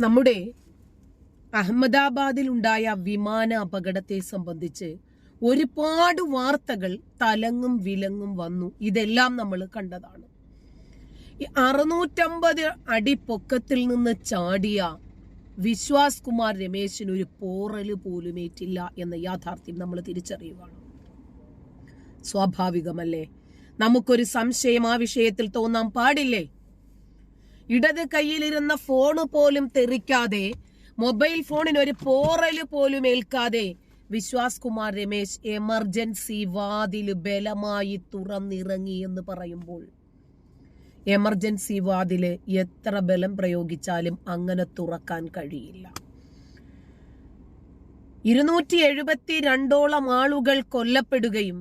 നമ്മുടെ അഹമ്മദാബാദിൽ ഉണ്ടായ വിമാന അപകടത്തെ സംബന്ധിച്ച് ഒരുപാട് വാർത്തകൾ തലങ്ങും വിലങ്ങും വന്നു. ഇതെല്ലാം നമ്മൾ കണ്ടതാണ്. ഈ അറുന്നൂറ്റമ്പത് അടി പൊക്കത്തിൽ നിന്ന് ചാടിയ വിശ്വാസ് കുമാർ രമേശിന് ഒരു പോറൽ പോലും ഏറ്റില്ല എന്ന യാഥാർത്ഥ്യം നമ്മൾ തിരിച്ചറിയുകയാണ്. സ്വാഭാവികമല്ലേ? നമുക്കൊരു സംശയം ആ വിഷയത്തിൽ തോന്നാൻ പാടില്ലേ? ഇടത് കയ്യിലിരുന്ന ഫോണ് പോലും തെറിക്കാതെ മൊബൈൽ ഫോണിന് ഒരു പോറൽ പോലും ഏൽക്കാതെ വിശ്വാസ് കുമാർ രമേശ് എമർജൻസി വാതിൽ ബലമായി തുറന്നിറങ്ങി എന്ന് പറയുമ്പോൾ എമർജൻസി വാതിൽ എത്ര ബലം പ്രയോഗിച്ചാലും അങ്ങനെ തുറക്കാൻ കഴിയില്ല. ഇരുന്നൂറ്റി എഴുപത്തി രണ്ടോളം ആളുകൾ കൊല്ലപ്പെടുകയും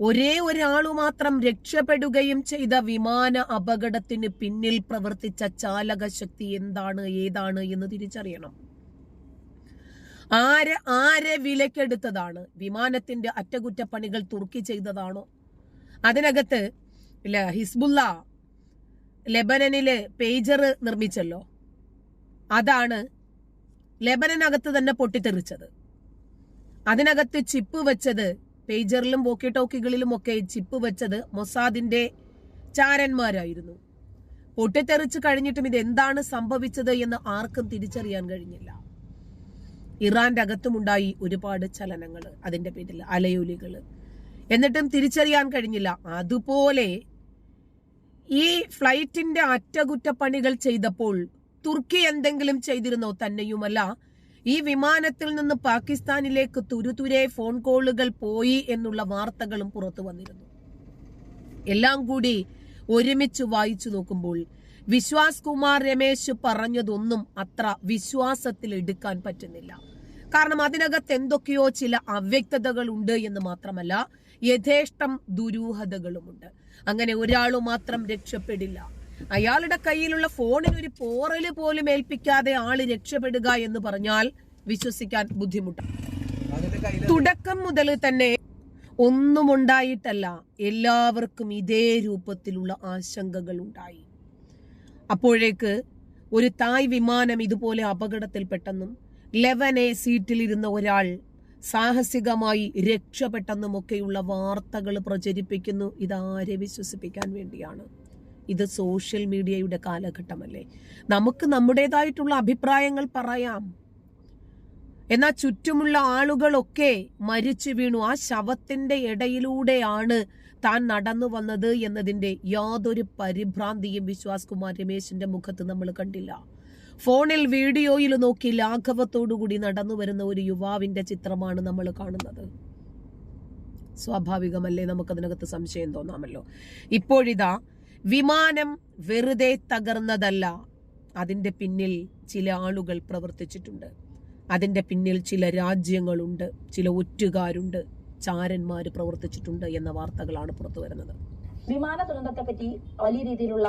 ഒരേ ഒരാളു മാത്രം രക്ഷപ്പെടുകയും ചെയ്ത വിമാന അപകടത്തിന് പിന്നിൽ പ്രവർത്തിച്ച ചാലക ശക്തി എന്താണ് ഏതാണ് എന്ന് തിരിച്ചറിയണം. ആരെ ആരെ വിലക്കെടുത്തതാണ്? വിമാനത്തിന്റെ അറ്റകുറ്റപ്പണികൾ തുർക്കി ചെയ്തതാണോ? അതിനകത്ത് ഹിസ്ബുല്ല ലെബനനിലെ പേജർ നിർമ്മിച്ചല്ലോ. അതാണ് ലെബനനകത്ത് തന്നെ പൊട്ടിത്തെറിച്ചത്. അതിനകത്ത് ചിപ്പ് വെച്ചത് പേജറിലും വോക്കി ടോക്കികളിലും ഒക്കെ ചിപ്പ് വെച്ചത് മൊസാദിന്റെ ചാരന്മാരായിരുന്നു. പൊട്ടിത്തെറിച്ച് കഴിഞ്ഞിട്ടും ഇത് എന്താണ് സംഭവിച്ചത് എന്ന് ആർക്കും തിരിച്ചറിയാൻ കഴിഞ്ഞില്ല. ഇറാന്റെ അകത്തുമുണ്ടായി ഒരുപാട് ചലനങ്ങൾ അതിന്റെ പേരിൽ അലയൊലികൾ. എന്നിട്ടും തിരിച്ചറിയാൻ കഴിഞ്ഞില്ല. അതുപോലെ ഈ ഫ്ലൈറ്റിന്റെ അറ്റകുറ്റപ്പണികൾ ചെയ്തപ്പോൾ തുർക്കി എന്തെങ്കിലും ചെയ്തിരുന്നോ തന്നെയുമല്ല ഈ വിമാനത്തിൽ നിന്ന് പാകിസ്ഥാനിലേക്ക് തുരുതുരെ ഫോൺ കോളുകൾ പോയി എന്നുള്ള വാർത്തകളും പുറത്തു വന്നിരുന്നു. എല്ലാം കൂടി ഒരുമിച്ച് വായിച്ചു നോക്കുമ്പോൾ വിശ്വാസ് കുമാർ രമേശ് പറഞ്ഞതൊന്നും അത്ര വിശ്വാസത്തിൽ എടുക്കാൻ പറ്റുന്നില്ല. കാരണം അതിനകത്ത് എന്തൊക്കെയോ ചില അവ്യക്തതകൾ ഉണ്ട് എന്ന് മാത്രമല്ല യഥേഷ്ടം ദുരൂഹതകളുമുണ്ട്. അങ്ങനെ ഒരാളു മാത്രം രക്ഷപ്പെടില്ല. അയാളുടെ കയ്യിലുള്ള ഫോണിന് ഒരു പോറൽ പോലും ഏൽപ്പിക്കാതെ ആൾ രക്ഷപ്പെടുക എന്ന് പറഞ്ഞാൽ വിശ്വസിക്കാൻ ബുദ്ധിമുട്ടാണ് തുടക്കം മുതൽ തന്നെ ഒന്നും ഉണ്ടായിട്ടല്ല എല്ലാവർക്കും ഇതേ രൂപത്തിലുള്ള ആശങ്കകൾ ഉണ്ടായി. അപ്പോഴേക്ക് ഒരു തായ് വിമാനം ഇതുപോലെ അപകടത്തിൽപ്പെട്ടെന്നും ലെവൻ എ സീറ്റിലിരുന്ന ഒരാൾ സാഹസികമായി രക്ഷപ്പെട്ടെന്നുമൊക്കെയുള്ള വാർത്തകൾ പ്രചരിപ്പിക്കുന്നു. ഇതാരെ വിശ്വസിപ്പിക്കാൻ വേണ്ടിയാണ്. ഇത് സോഷ്യൽ മീഡിയയുടെ കാലഘട്ടമല്ലേ. നമുക്ക് നമ്മുടേതായിട്ടുള്ള അഭിപ്രായങ്ങൾ പറയാം. എന്നാൽ ചുറ്റുമുള്ള ആളുകളൊക്കെ മരിച്ചു വീണു. ആ ശവത്തിന്റെ ഇടയിലൂടെയാണ് താൻ നടന്നു വന്നത് എന്നതിന്റെ യാതൊരു പരിഭ്രാന്തിയും വിശ്വാസ് കുമാർ രമേശിന്റെ മുഖത്ത് നമ്മൾ കണ്ടില്ല. ഫോണിൽ വീഡിയോയിൽ നോക്കി ലാഘവത്തോടുകൂടി നടന്നു വരുന്ന ഒരു യുവാവിന്റെ ചിത്രമാണ് നമ്മൾ കാണുന്നത്. സ്വാഭാവികമല്ലേ നമുക്കതിനകത്ത് സംശയം തോന്നാമല്ലോ. ഇപ്പോഴിതാ വിമാനം വെറുതെ തകർന്നതല്ല. അതിന്റെ പിന്നിൽ ചില ആളുകൾ പ്രവർത്തിച്ചിട്ടുണ്ട്. അതിന്റെ പിന്നിൽ ചില രാജ്യങ്ങളുണ്ട്. ചില ഒറ്റുകാരുണ്ട്. ചാരന്മാർ പ്രവർത്തിച്ചിട്ടുണ്ട് എന്ന വാർത്തകളാണ് പുറത്തു വരുന്നത് വിമാന ദുരന്തത്തെ പറ്റി വലിയ രീതിയിലുള്ള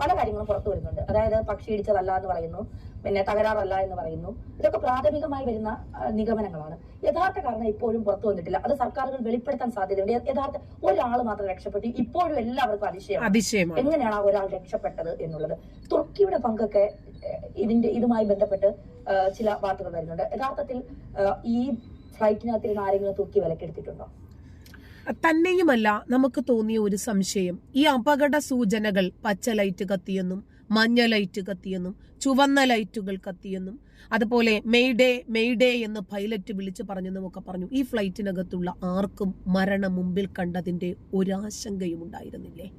പല കാര്യങ്ങളും പുറത്തു വരുന്നുണ്ട്. അതായത് പക്ഷി ഇടിച്ചതല്ല എന്ന് പറയുന്നു പിന്നെ തകരാറല്ല എന്ന് പറയുന്നു. ഇതൊക്കെ പ്രാഥമികമായി വരുന്ന നിഗമനങ്ങളാണ്. യഥാർത്ഥ കാരണം ഇപ്പോഴും പുറത്തു വന്നിട്ടില്ല. അത് സർക്കാരുകൾ വെളിപ്പെടുത്താൻ സാധ്യതയുണ്ട്. യഥാർത്ഥ ഒരാൾ മാത്രം രക്ഷപ്പെട്ടു. ഇപ്പോഴും എല്ലാവർക്കും അതിശയം അതിശയം എങ്ങനെയാണ് ആ ഒരാൾ രക്ഷപ്പെട്ടത് എന്നുള്ളത്? തുർക്കിയുടെ പങ്കൊക്കെ ഇതിന്റെ ഇതുമായി ബന്ധപ്പെട്ട് ചില വാർത്തകൾ വരുന്നുണ്ട്. യഥാർത്ഥത്തിൽ ഈ ഈ ഫ്ലൈറ്റിനകത്തിരുന്ന ആരെങ്കിലും തുർക്കി വിലക്കെടുത്തിട്ടുണ്ടോ? തന്നെയുമല്ല നമുക്ക് തോന്നിയ ഒരു സംശയം. ഈ അപകട സൂചനകൾ പച്ച ലൈറ്റ് കത്തിയെന്നും മഞ്ഞ ലൈറ്റ് കത്തിയെന്നും ചുവന്ന ലൈറ്റുകൾ കത്തിയെന്നും അതുപോലെ മെയ്ഡേ മെയ്ഡേ എന്ന് പൈലറ്റ് വിളിച്ചു പറഞ്ഞെന്നും ഒക്കെ പറഞ്ഞു. ഈ ഫ്ലൈറ്റിനകത്തുള്ള ആർക്കും മരണം മുമ്പിൽ കണ്ടതിന്റെ ഒരാശങ്കയും ഉണ്ടായിരുന്നില്ലേ?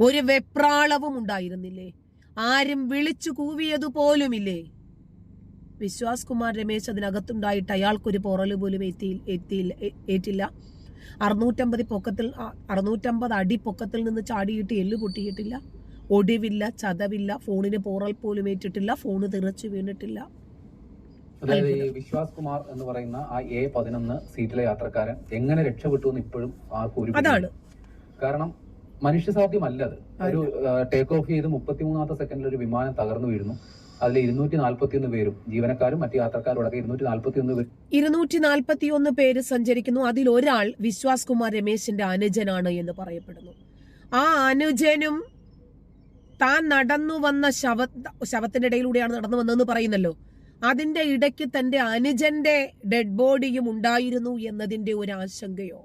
ഒരു വെപ്രാളവും ഉണ്ടായിരുന്നില്ലേ? ആരും വിളിച്ചു കൂവിയതുപോലുമില്ലേ വിശ്വാസ് കുമാർ രമേശ് അതിനകത്തുണ്ടായിട്ട് അയാൾക്കൊരു പുറൽ പോലും എത്തി എത്തിയില്ല ഏറ്റില്ല. അറുന്നൂറ്റമ്പത് പൊക്കത്തിൽ അറുന്നൂറ്റമ്പത് അടി പൊക്കത്തിൽ നിന്ന് ചാടിയിട്ട് എല്ല് പൊട്ടിയിട്ടില്ല. ഒടിവില്ല ചതവില്ല ഫോണിന് പോറൽ പോലും ഏറ്റിട്ടില്ല ഫോണ് തിറച്ചു വീണിട്ടില്ല. അതായത് ഈ വിശ്വാസ് കുമാർ എന്ന് പറയുന്ന ആ എ പതിനൊന്ന് സീറ്റിലെ യാത്രക്കാരൻ എങ്ങനെ രക്ഷപ്പെട്ടു എന്ന് ഇപ്പോഴും ആർക്കും ഒരു അതാണ്. കാരണം മനുഷ്യസാധ്യമല്ല അത്. ഒരു ടേക്ക് ഓഫ് ചെയ്ത് മുപ്പത്തിമൂന്നാമത്തെ സെക്കൻഡിൽ ഒരു വിമാനം തകർന്നു വീഴുന്നു. അതിൽ ഇരുന്നൂറ്റി പേരും ജീവനക്കാരും മറ്റു യാത്രക്കാരും അടക്കം ഇരുന്നൂറ്റി ഇരുന്നൂറ്റി പേര് സഞ്ചരിക്കുന്നു. അതിൽ ഒരാൾ വിശ്വാസ് കുമാർ രമേശിന്റെ അനുജനാണ് എന്ന് പറയപ്പെടുന്നു. ആ അനുജനും താൻ നടന്നു വന്ന ശവ ശവത്തിന്റെ ഇടയിലൂടെയാണ് നടന്നു വന്നതെന്ന് പറയുന്നല്ലോ. അതിന്റെ ഇടയ്ക്ക് തന്റെ അനുജന്റെ ഡെഡ് ബോഡിയും ഉണ്ടായിരുന്നു എന്നതിന്റെ ഒരു ആശങ്കയോ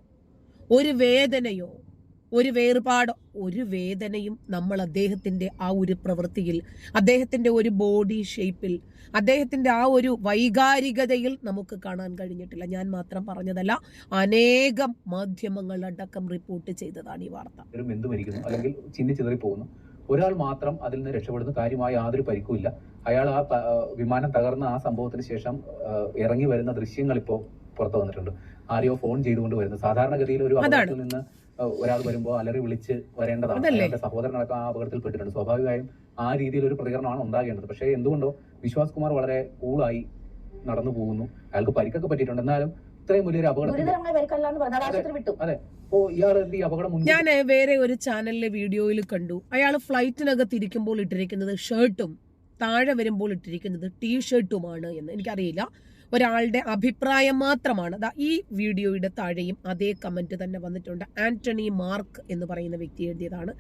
ഒരു വേദനയോ ഒരു വേർപാടോ ഒരു വേദനയും നമ്മൾ അദ്ദേഹത്തിന്റെ ആ ഒരു പ്രവൃത്തിയിൽ അദ്ദേഹത്തിന്റെ ഒരു ബോഡി ഷേപ്പിൽ അദ്ദേഹത്തിന്റെ ആ ഒരു വൈകാരികതയിൽ നമുക്ക് കാണാൻ കഴിഞ്ഞിട്ടില്ല. ഞാൻ മാത്രം പറഞ്ഞതല്ല അനേകം മാധ്യമങ്ങൾ അടക്കം റിപ്പോർട്ട് ചെയ്തതാണ് ഈ വാർത്ത. അല്ലെങ്കിൽ പോകുന്നു ഒരാൾ മാത്രം അതിൽ നിന്ന് രക്ഷപ്പെടുന്ന. കാര്യമായ യാതൊരു പരിക്കുമില്ല. അയാൾ ആ വിമാനം തകർന്ന ആ സംഭവത്തിന് ശേഷം ഇറങ്ങി വരുന്ന ദൃശ്യങ്ങൾ ഇപ്പോൾ പുറത്തു വന്നിട്ടുണ്ട്. ആരെയോ ഫോൺ ചെയ്തുകൊണ്ട് വരുന്നത് സാധാരണഗതിയിൽ ഒരു. അപകടത്തിൽ നിന്ന് ഒരാൾ വരുമ്പോൾ അലറി വിളിച്ച് വരേണ്ടതാണ്? അയാളുടെ സഹോദരനടക്കം ആ അപകടത്തിൽപ്പെട്ടിട്ടുണ്ട് സ്വാഭാവികമായും ആ രീതിയിൽ ഒരു പ്രതികരണമാണ് ഉണ്ടാകേണ്ടത്. പക്ഷേ എന്തുകൊണ്ടോ വിശ്വാസ് കുമാർ വളരെ കൂളായി നടന്നു പോകുന്നു. അയാൾക്ക് പരിക്കൊക്കെ പറ്റിയിട്ടുണ്ട്. എന്നാലും ഇത്രയും വലിയൊരു അപകടത്തിൽ അപകടം മുൻകൂട്ടി ഞാൻ വേറെ ഒരു ചാനലിലെ വീഡിയോയിൽ കണ്ടു. അയാൾ ഫ്ലൈറ്റിനകത്ത് ഇരിക്കുമ്പോൾ ഇട്ടിരിക്കുന്നത് ഷർട്ടും താഴെ വരുമ്പോൾ ഇട്ടിരിക്കുന്നത് ടീ ഷർട്ടുമാണ് എന്ന് എനിക്കറിയില്ല. ഒരാളുടെ അഭിപ്രായം മാത്രമാണ്. ദാ ഈ വീഡിയോയുടെ താഴെയും അതേ കമന്റ് തന്നെ വന്നിട്ടുണ്ട്. ആന്റണി മാർക്ക് എന്ന് പറയുന്ന വ്യക്തി എഴുതിയതാണ്.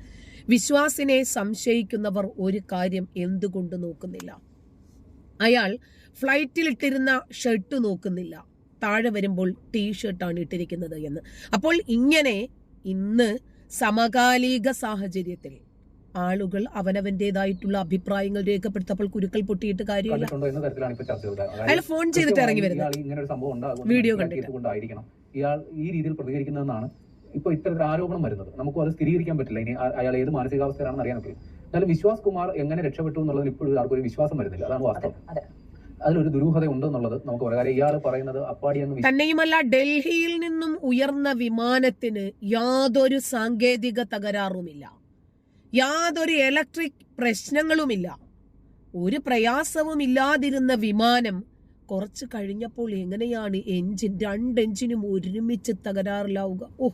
വിശ്വാസിനെ സംശയിക്കുന്നവർ ഒരു കാര്യം എന്തുകൊണ്ട് നോക്കുന്നില്ല? അയാൾ ഫ്ലൈറ്റിൽ ഇട്ടിരുന്ന ഷർട്ട് നോക്കുന്നില്ല. താഴെ വരുമ്പോൾ ടീ ഷർട്ടാണ് ഇട്ടിരിക്കുന്നത് എന്ന്. അപ്പോൾ ഇങ്ങനെ ഇന്ന് സമകാലിക സാഹചര്യത്തിൽ ആളുകൾ അവനവന്റേതായിട്ടുള്ള അഭിപ്രായങ്ങൾ രേഖപ്പെടുത്തപ്പോൾ കുരുക്കൾ പൊട്ടിയിട്ട് കാര്യമില്ല. കണ്ടിട്ടുണ്ടോ എന്ന തരത്തിലാണ് ഇപ്പൊ ചർച്ചകൾ അയാൾ ഫോൺ ചെയ്തിട്ട് ഇറങ്ങി വരുന്നത്. വീഡിയോ ഇയാൾ ഈ രീതിയിൽ പ്രതികരിക്കുന്നതെന്നാണ് ഇപ്പൊ ഇത്തരത്തിൽ ആരോപണം വരുന്നത്. നമുക്കും അത് സ്ഥിരീകരിക്കാൻ പറ്റില്ല. ഇനി അയാൾ ഏത് മാനസികാവസ്ഥയാണെന്ന് അറിയാൻ പറ്റില്ല. എന്നാലും വിശ്വാസ് കുമാർ എങ്ങനെ രക്ഷപ്പെട്ടു എന്നുള്ളതിൽ ഇപ്പോഴും ആർക്കും ഒരു വിശ്വാസം വരുന്നില്ല. അതാണ് അതെ വാസ്തവം. അതെ അതിലൊരു ദുരൂഹത ഉണ്ടെന്നുള്ളത് നമുക്ക് പറയാം. ഇയാൾ പറയുന്നത് അപ്പാടി എന്ന് തന്നെയുമല്ല ഡൽഹിയിൽ നിന്നും ഉയർന്ന വിമാനത്തിന് യാതൊരു സാങ്കേതിക തകരാറുമില്ല. യാതൊരു ഇലക്ട്രിക് പ്രശ്നങ്ങളുമില്ല. ഒരു പ്രയാസവും ഇല്ലാതിരുന്ന വിമാനം കുറച്ച് കഴിഞ്ഞപ്പോൾ എങ്ങനെയാണ് എഞ്ചിൻ രണ്ട് എഞ്ചിനും ഒരുമിച്ച് തകരാറിലാവുക? ഓ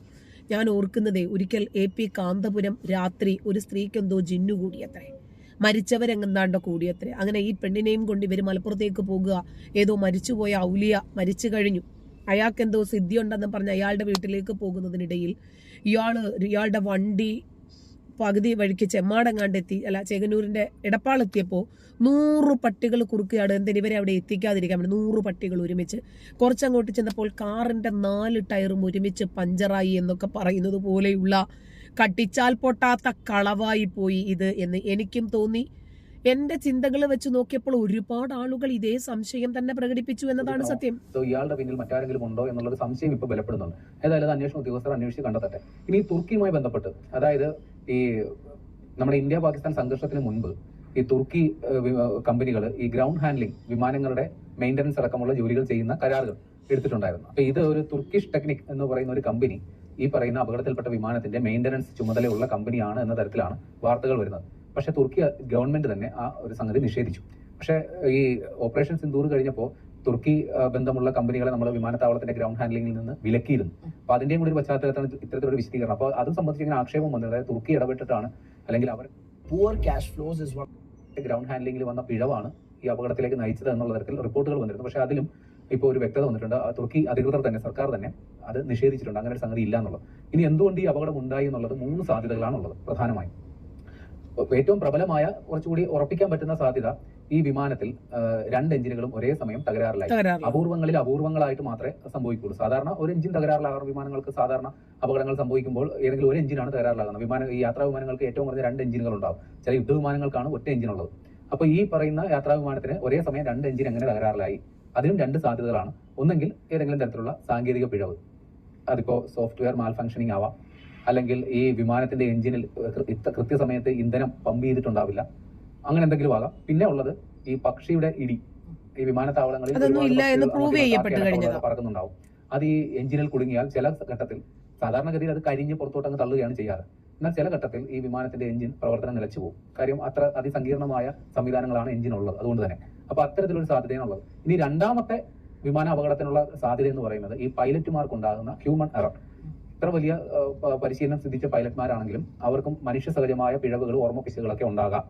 ഞാൻ ഓർക്കുന്നതേ ഒരിക്കൽ എ പി കാന്തപുരം രാത്രി ഒരു സ്ത്രീക്ക് എന്തോ ജിന്നു കൂടിയത്രേ. മരിച്ചവരെങ്ങാണ്ട് കൂടിയത്രേ. അങ്ങനെ ഈ പെണ്ണിനെയും കൊണ്ട് ഇവർ മലപ്പുറത്തേക്ക് പോകുക. ഏതോ മരിച്ചുപോയ ഔലിയ മരിച്ചു കഴിഞ്ഞു. അയാൾക്ക് എന്തോ സിദ്ധി ഉണ്ടെന്ന് പറഞ്ഞ് അയാളുടെ വീട്ടിലേക്ക് പോകുന്നതിനിടയിൽ ഇയാൾ ഇയാളുടെ വണ്ടി പകുതി വഴിക്ക് ചെമ്മാടങ്ങാണ്ടെത്തി അല്ല ചേകന്നൂരിന്റെ ഇടപ്പാളെത്തിയപ്പോൾ നൂറ് പട്ടികൾ കുറുക്കുകയാണ്. എന്തിന് ഇവരെ അവിടെ എത്തിക്കാതിരിക്കാൻ വേണ്ടി നൂറ് പട്ടികൾ ഒരുമിച്ച്. കുറച്ചങ്ങോട്ട് ചെന്നപ്പോൾ കാറിന്റെ നാല് ടയറും ഒരുമിച്ച് പഞ്ചറായി എന്നൊക്കെ പറയുന്നത് പോലെയുള്ള കട്ടിച്ചാൽ പൊട്ടാത്ത കളവായി പോയി ഇത് എന്ന് എനിക്കും തോന്നി. എന്റെ ചിന്തകൾ വെച്ച് നോക്കിയപ്പോൾ ഒരുപാട് ആളുകൾ ഇതേ സംശയം തന്നെ പ്രകടിപ്പിച്ചു എന്നതാണ് സത്യം. ഇയാളുടെ പിന്നിൽ മറ്റാരെങ്കിലും ഉണ്ടോ എന്നുള്ളത് സംശയം ഇപ്പൊ ബലപ്പെടുന്നുണ്ട് ഏതായാലും അന്വേഷണ ഉദ്യോഗസ്ഥർ അന്വേഷിച്ച് കണ്ടെത്തട്ടെ. ഇനി തുർക്കിയുമായി ബന്ധപ്പെട്ട് അതായത് ഈ നമ്മുടെ ഇന്ത്യ പാകിസ്ഥാൻ സംഘർഷത്തിന് മുൻപ് ഈ തുർക്കി കമ്പനികൾ ഈ ഗ്രൗണ്ട് ഹാൻഡ്ലിംഗ് വിമാനങ്ങളുടെ മെയിന്റനൻസ് അടക്കമുള്ള ജോലികൾ ചെയ്യുന്ന കരാറുകൾ എടുത്തിട്ടുണ്ടായിരുന്നു. അപ്പൊ ഇത് ഒരു തുർക്കിഷ് ടെക്നിക് എന്ന് പറയുന്ന ഒരു കമ്പനി ഈ പറയുന്ന അപകടത്തിൽപ്പെട്ട വിമാനത്തിന്റെ മെയിന്റനൻസ് ചുമതലയുള്ള കമ്പനിയാണ് എന്ന തരത്തിലാണ് വാർത്തകൾ വരുന്നത്. പക്ഷെ തുർക്കി ഗവൺമെന്റ് തന്നെ ആ ഒരു സംഗതി നിഷേധിച്ചു. പക്ഷേ ഈ ഓപ്പറേഷൻ സിന്ദൂർ കഴിഞ്ഞപ്പോൾ തുർക്കി ബന്ധമുള്ള കമ്പനികളെ നമ്മൾ വിമാനത്താവളത്തിന്റെ ഗ്രൗണ്ട് ഹാൻഡ്ലിംഗിൽ നിന്ന് വിലക്കിയിരുന്നു. അപ്പൊ അതിന്റെയും കൂടി ഒരു പശ്ചാത്തലത്താണ് ഇത്തരത്തിലൊരു വിശദീകരണം. അപ്പോൾ അത് സംബന്ധിച്ച് ഇങ്ങനെ ആക്ഷേപം വന്നത് അതായത് തുർക്കി ഇടപെട്ടിട്ടാണ് അല്ലെങ്കിൽ അവർ poor cash flows is ground ഹാൻഡ്ലിംഗിൽ വന്ന പിഴവാണ് ഈ അപകടത്തിലേക്ക് നയിച്ചത് എന്നുള്ള തരത്തിൽ റിപ്പോർട്ടുകൾ വന്നിരുന്നു. പക്ഷേ അതിലും ഇപ്പോൾ ഒരു വ്യക്തത വന്നിട്ടുണ്ട്. ആ തുർക്കി അധികൃതർ തന്നെ സർക്കാർ തന്നെ അത് നിഷേധിച്ചിട്ടുണ്ട്. അങ്ങനെ ഒരു സംഗതി ഇല്ല എന്നുള്ളത്. ഇനി എന്തുകൊണ്ട് ഈ അപകടം ഉണ്ടായി എന്നുള്ളത് മൂന്ന് സാധ്യതകളാണുള്ളത് പ്രധാനമായും. ഏറ്റവും പ്രബലമായ കുറച്ചുകൂടി ഉറപ്പിക്കാൻ പറ്റുന്ന സാധ്യത ഈ വിമാനത്തിൽ രണ്ട് എഞ്ചിനുകളും ഒരേ സമയം തകരാറിലായി. അപൂർവങ്ങളിൽ അപൂർവങ്ങളായിട്ട് മാത്രമേ സംഭവിക്കുള്ളൂ സാധാരണ ഒരു എഞ്ചിൻ തകരാറിലാകാറ് വിമാനങ്ങൾക്ക് സാധാരണ അപകടങ്ങൾ സംഭവിക്കുമ്പോൾ ഏതെങ്കിലും ഒരു എഞ്ചിനാണ് തകരാറിലാകുന്നത്. വിമാന ഈ യാത്രാ വിമാനങ്ങൾക്ക് ഏറ്റവും കുറഞ്ഞ രണ്ട് എഞ്ചിനുകൾ ഉണ്ടാവും ചില യുദ്ധവിമാനങ്ങൾക്കാണ് ഒറ്റ എഞ്ചിനുള്ളത്. അപ്പോൾ ഈ പറയുന്ന യാത്രാ വിമാനത്തിന് ഒരേ സമയം രണ്ട് എഞ്ചിൻ എങ്ങനെ തകരാറിലായി? അതിനും രണ്ട് സാധ്യതകളാണ്. ഒന്നെങ്കിൽ ഏതെങ്കിലും തരത്തിലുള്ള സാങ്കേതിക പിഴവ്. അതിപ്പോ സോഫ്റ്റ്വെയർ മാൽ ഫംഗ്ഷനിങ് ആവാം. അല്ലെങ്കിൽ ഈ വിമാനത്തിന്റെ എഞ്ചിനിൽ കൃത്യസമയത്ത് ഇന്ധനം പമ്പ് ചെയ്തിട്ടുണ്ടാവില്ല. അങ്ങനെ എന്തെങ്കിലും ആകാം. പിന്നെ ഉള്ളത് ഈ പക്ഷിയുടെ ഇടി ഈ വിമാനത്താവളങ്ങളിൽ പറക്കുന്നുണ്ടാവും. അത് ഈ എഞ്ചിനിൽ കുടുങ്ങിയാൽ ചില ഘട്ടത്തിൽ സാധാരണഗതിയിൽ അത് കരിഞ്ഞ് പുറത്തോട്ട് അങ്ങ് തള്ളുകയാണ് ചെയ്യാറ്. എന്നാൽ ചില ഘട്ടത്തിൽ ഈ വിമാനത്തിന്റെ എഞ്ചിൻ പ്രവർത്തനം നിലച്ചു പോകും. കാര്യം അത്ര അതിസങ്കീർണമായ സംവിധാനങ്ങളാണ് എഞ്ചിൻ ഉള്ളത് അതുകൊണ്ട് തന്നെ. അപ്പൊ അത്തരത്തിലൊരു സാധ്യതയാണുള്ളത് ഇനി രണ്ടാമത്തെ വിമാന അപകടത്തിനുള്ള സാധ്യത എന്ന് പറയുന്നത് ഈ പൈലറ്റുമാർക്ക് ഉണ്ടാകുന്ന ഹ്യൂമൻ എറർ ഇത്ര വലിയ പരിശീലനം സിദ്ധിച്ച പൈലറ്റ്മാരാണെങ്കിലും അവർക്കും മനുഷ്യ സഹജമായ പിഴവുകൾ ഓർമ്മപ്പിശകളൊക്കെ ഉണ്ടാകാം.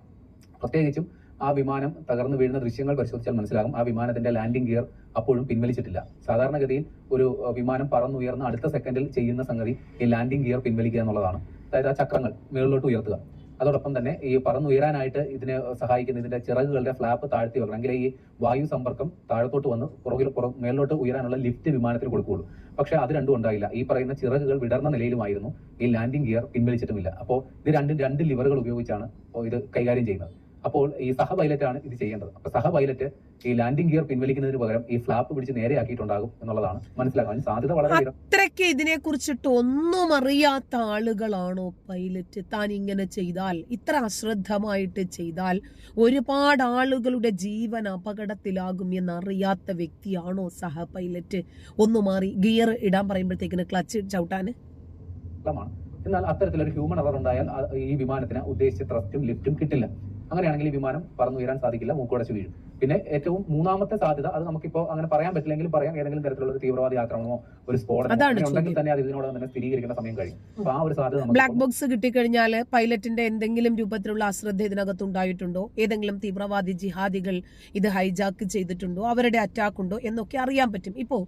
പ്രത്യേകിച്ചും ആ വിമാനം തകർന്നു വീഴുന്ന ദൃശ്യങ്ങൾ പരിശോധിച്ചാൽ മനസ്സിലാകും. ആ വിമാനത്തിന്റെ ലാൻഡിംഗ് ഗിയർ അപ്പോഴും പിൻവലിച്ചിട്ടില്ല. സാധാരണഗതിയിൽ ഒരു വിമാനം പറന്നുയർന്ന അടുത്ത സെക്കൻഡിൽ ചെയ്യുന്ന സംഗതി ഈ ലാൻഡിംഗ് ഗിയർ പിൻവലിക്കുക എന്നുള്ളതാണ്. അതായത് ആ ചക്രങ്ങൾ മുകളിലോട്ട് ഉയർത്തുക. അതോടൊപ്പം തന്നെ ഈ പറന്നുയരാനായിട്ട് ഇതിനെ സഹായിക്കുന്ന ഇതിന്റെ ചിറകുകളുടെ ഫ്ലാപ്പ് താഴ്ത്തി വെക്കണം. എങ്കിലേ ഈ വായു സമ്പർക്കം താഴത്തോട്ട് വന്ന് പുറകിൽ പുറം മേലോട്ട് ഉയരാനുള്ള ലിഫ്റ്റ് വിമാനത്തിന് കൊടുക്കുകയുള്ളൂ. പക്ഷേ അത് രണ്ടും ഉണ്ടായില്ല. ഈ പറയുന്ന ചിറകുകൾ വിടർന്ന നിലയിലുമായിരുന്നു. ഈ ലാൻഡിംഗ് ഗിയർ പിൻവലിച്ചിട്ടുമില്ല. അപ്പോൾ ഇത് രണ്ടും രണ്ട് ലിവറുകൾ ഉപയോഗിച്ചാണ് ഇത് കൈകാര്യം ചെയ്യുന്നത്. അപ്പോൾ ഈ സഹ പൈലറ്റ് ആണ് ഇത് ചെയ്യേണ്ടത്. അപ്പൊ സഹ പൈലറ്റ് ഈ ലാൻഡിംഗ് ഗിയർ പിൻവലിക്കുന്നതിന് പകരം ഈ ഫ്ലാപ്പ് പിടിച്ച് നേരെയാക്കിയിട്ടുണ്ടാകും എന്നുള്ളതാണ് മനസ്സിലാക്കാൻ സാധ്യത വളരെ. അത്രയ്ക്ക് ഇതിനെ കുറിച്ചിട്ട് ഒന്നും അറിയാത്ത ആളുകളാണോ പൈലറ്റ് താൻ ഇങ്ങനെ ചെയ്താൽ? ഇത്ര അശ്രദ്ധമായിട്ട് ചെയ്താൽ ഒരുപാട് ആളുകളുടെ ജീവൻ അപകടത്തിലാകും എന്നറിയാത്ത വ്യക്തിയാണോ സഹ പൈലറ്റ് ഒന്ന് മാറി ഗിയർ ഇടാൻ പറയുമ്പോഴത്തേക്കിന് ക്ലച്ച് ചവിട്ടാന് എന്നാൽ അത്തരത്തിലൊരു ഹ്യൂമൻ എറർ ഉണ്ടായാൽ ഈ വിമാനത്തിന് ഉദ്ദേശിച്ച ത്രസ്റ്റും ലിഫ്റ്റും കിട്ടില്ല. അങ്ങനെയാണെങ്കിൽ ഈ വിമാനം പറന്നുയരാൻ സാധിക്കില്ല മൂക്കുടച്ച് വീഴും. പിന്നെ ഏറ്റവും മൂന്നാമത്തെ സാധ്യത അത് നമുക്കിപ്പോ അങ്ങനെ പറയാൻ പറ്റില്ലെങ്കിലും പറയാം ഏതെങ്കിലും തരത്തിലുള്ള ഒരു തീവ്രവാദി ആക്രമണമോ ഒരു സ്ഫോടനം ഉണ്ടെങ്കിൽ തന്നെ അത് ഇതിനോട് തന്നെ സ്ഥിരീകരിക്കുന്ന സമയം കഴിയും. അപ്പൊ ആ ഒരു സാധ്യത ബ്ലാക്ക് ബോക്സ് കിട്ടിക്കഴിഞ്ഞാൽ പൈലറ്റിന്റെ എന്തെങ്കിലും രൂപത്തിലുള്ള അശ്രദ്ധ ഇതിനകത്ത് ഉണ്ടായിട്ടുണ്ടോ? ഏതെങ്കിലും തീവ്രവാദി ജിഹാദികൾ ഇത് ഹൈജാക്ക് ചെയ്തിട്ടുണ്ടോ? അവരുടെ അറ്റാക്ക് ഉണ്ടോ? എന്നൊക്കെ അറിയാൻ പറ്റും. ഇപ്പോ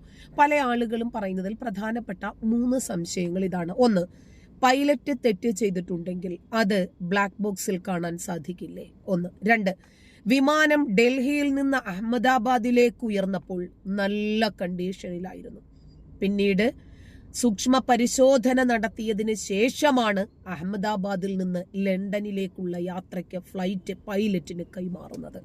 പല ആളുകളും പറയുന്നതിൽ പ്രധാനപ്പെട്ട മൂന്ന് സംശയങ്ങൾ ഇതാണ്. ഒന്ന് പൈലറ്റ് തെറ്റ് ചെയ്തിട്ടുണ്ടെങ്കിൽ അത് ബ്ലാക്ക് ബോക്സിൽ കാണാൻ സാധിക്കില്ലേ? ഒന്ന്. രണ്ട്. വിമാനം ഡൽഹിയിൽ നിന്ന് അഹമ്മദാബാദിലേക്ക് ഉയർന്നപ്പോൾ നല്ല കണ്ടീഷനിലായിരുന്നു പിന്നീട് സൂക്ഷ്മ പരിശോധന നടത്തിയതിന് ശേഷമാണ് അഹമ്മദാബാദിൽ നിന്ന് ലണ്ടനിലേക്കുള്ള യാത്രയ്ക്ക് ഫ്ലൈറ്റ് പൈലറ്റിന് കൈമാറുന്നത്.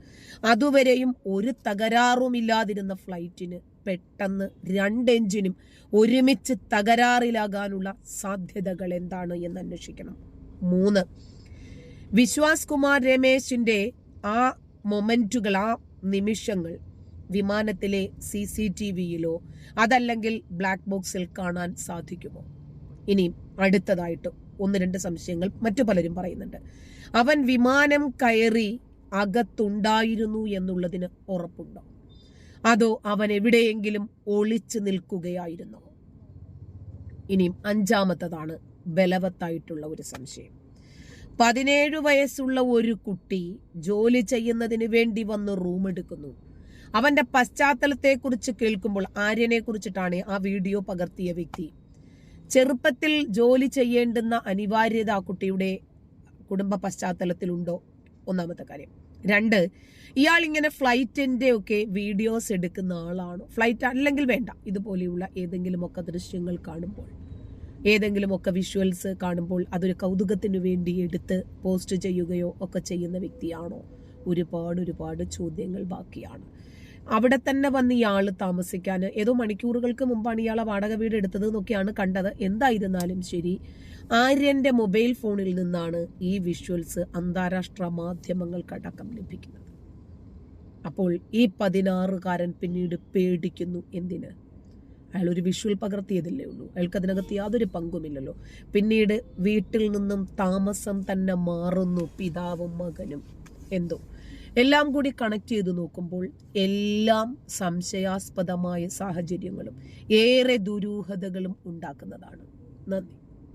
അതുവരെയും ഒരു തകരാറുമില്ലാതിരുന്ന ഫ്ലൈറ്റിന് പെട്ടെന്ന് രണ്ട് എഞ്ചിനും ഒരുമിച്ച് തകരാറിലാകാനുള്ള സാധ്യതകൾ എന്താണ് എന്ന് അന്വേഷിക്കണം. മൂന്ന് വിശ്വാസ് കുമാർ രമേശിന്റെ ആ മൊമെന്റുകൾ ആ നിമിഷങ്ങൾ വിമാനത്തിലെ സി സി ടി വിയിലോ അതല്ലെങ്കിൽ ബ്ലാക്ക് ബോക്സിൽ കാണാൻ സാധിക്കുമോ? ഇനി അടുത്തതായിട്ട് ഒന്ന് രണ്ട് സംശയങ്ങൾ മറ്റു പലരും പറയുന്നുണ്ട്. അവൻ വിമാനം കയറി അകത്തുണ്ടായിരുന്നു എന്നുള്ളതിന് ഉറപ്പുണ്ടോ? അതോ അവൻ എവിടെയെങ്കിലും ഒളിച്ചു നിൽക്കുകയായിരുന്നോ? ഇനിയും അഞ്ചാമത്തതാണ് ബലവത്തായിട്ടുള്ള ഒരു സംശയം. പതിനേഴ് വയസ്സുള്ള ഒരു കുട്ടി ജോലി ചെയ്യുന്നതിന് വേണ്ടി വന്ന് റൂം എടുക്കുന്നു. അവന്റെ പശ്ചാത്തലത്തെക്കുറിച്ച് കേൾക്കുമ്പോൾ ആര്യനെ കുറിച്ചിട്ടാണ് ആ വീഡിയോ പകർത്തിയ വ്യക്തി. ചെറുപ്പത്തിൽ ജോലി ചെയ്യേണ്ടുന്ന അനിവാര്യത ആ കുട്ടിയുടെ കുടുംബ പശ്ചാത്തലത്തിലുണ്ടോ? ഒന്നാമത്തെ കാര്യം. രണ്ട് ഇയാൾ ഇങ്ങനെ ഫ്ലൈറ്റിന്റെ ഒക്കെ വീഡിയോസ് എടുക്കുന്ന ആളാണോ? ഫ്ലൈറ്റ് അല്ലെങ്കിൽ വേണ്ട ഇതുപോലെയുള്ള ഏതെങ്കിലുമൊക്കെ ദൃശ്യങ്ങൾ കാണുമ്പോൾ ഏതെങ്കിലുമൊക്കെ വിഷ്വൽസ് കാണുമ്പോൾ അതൊരു കൗതുകത്തിന് വേണ്ടി എടുത്ത് പോസ്റ്റ് ചെയ്യുകയോ ഒക്കെ ചെയ്യുന്ന വ്യക്തിയാണോ? ഒരുപാട് ഒരുപാട് ചോദ്യങ്ങൾ ബാക്കിയാണ്. അവിടെ തന്നെ വന്ന് ഇയാൾ താമസിക്കാൻ. ഏതോ മണിക്കൂറുകൾക്ക് മുമ്പാണ് ഇയാളെ വാടക വീട് എടുത്തത് എന്നൊക്കെയാണ് കണ്ടത്. എന്തായിരുന്നാലും ശരി ആര്യന്റെ മൊബൈൽ ഫോണിൽ നിന്നാണ് ഈ വിഷ്വൽസ് അന്താരാഷ്ട്ര മാധ്യമങ്ങൾക്കടക്കം ലഭിക്കുന്നത്. അപ്പോൾ ഈ പതിനാറുകാരൻ പിന്നീട് പേടിക്കുന്നു എന്തിന്? അയാൾ ഒരു വിഷ്വൽ പകർത്തിയതല്ലേ ഉള്ളൂ. അയാൾക്ക് അതിനകത്ത് യാതൊരു പങ്കുമില്ലല്ലോ. പിന്നീട് വീട്ടിൽ നിന്നും താമസം തന്നെ മാറുന്നു പിതാവും മകനും. എന്തോ എല്ലാം കൂടി കണക്ട് ചെയ്ത് നോക്കുമ്പോൾ എല്ലാം സംശയാസ്പദമായ സാഹചര്യങ്ങളും ഏറെ ദുരൂഹതകളും ഉണ്ടാക്കുന്നതാണ്. നന്ദി.